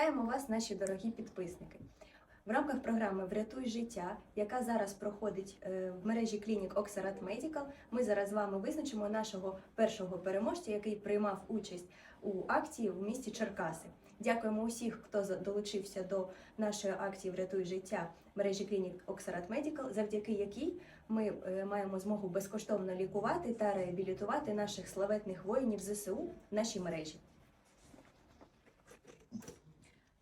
Вітаємо вас, наші дорогі підписники. В рамках програми Врятуй життя, яка зараз проходить е, в мережі клінік Oxarat Medical, ми зараз з вами визначимо нашого першого переможця, який приймав участь у акції в місті Черкаси. Дякуємо усіх, хто долучився до нашої акції Врятуй життя в мережі клінік Oxarat Medical, завдяки якій ми е, маємо змогу безкоштовно лікувати та реабілітувати наших славетних воїнів ЗСУ в нашій мережі.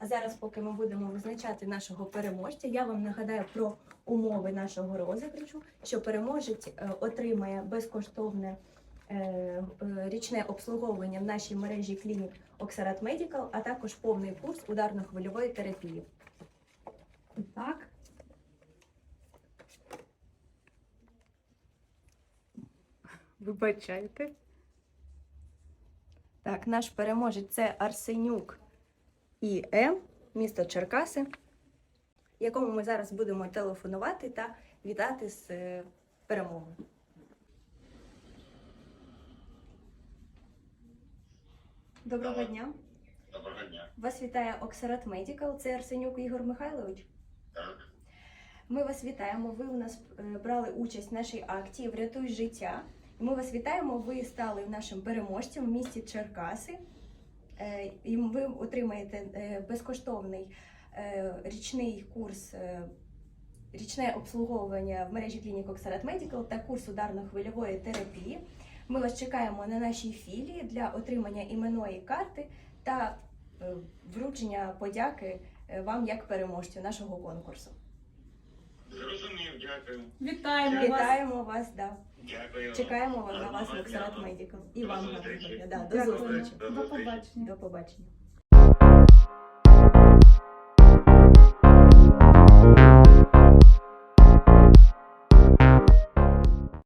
Зараз, поки ми будемо визначати нашого переможця, я вам нагадаю про умови нашого розіграшу, що переможець е, отримає безкоштовне е, е, річне обслуговування в нашій мережі клінік Oxarat Medical, а також повний курс ударно-хвильової терапії. Так. Вибачайте. Так, наш переможець це Арсенюк і М, місто Черкаси, якому ми зараз будемо телефонувати та вітати з е, перемогою. Доброго дня. Доброго дня. Вас вітає Оксарат Медікал. Це Арсенюк Ігор Михайлович. Так, Ми вас вітаємо. Ви у нас е, брали участь в нашій акції Врятуй життя. Ми вас вітаємо. Ви стали нашим переможцем в місті Черкаси. Е, І ви отримаєте е, безкоштовний е, річний курс. Річне обслуговування в мережі клінік Оксарат Медикал та курс ударно-хвильової терапії. Ми вас чекаємо на нашій філії для отримання іменної карти та вручення подяки вам як переможцю нашого конкурсу. Дякую. Вітаємо вас. Вітаємо вас, да. Дякую. чекаємо вас на вас в Гарного Оксарат. Медикал. І вам гарного дня. Да, до Дякую. зустрічі. До До побачення. До побачення.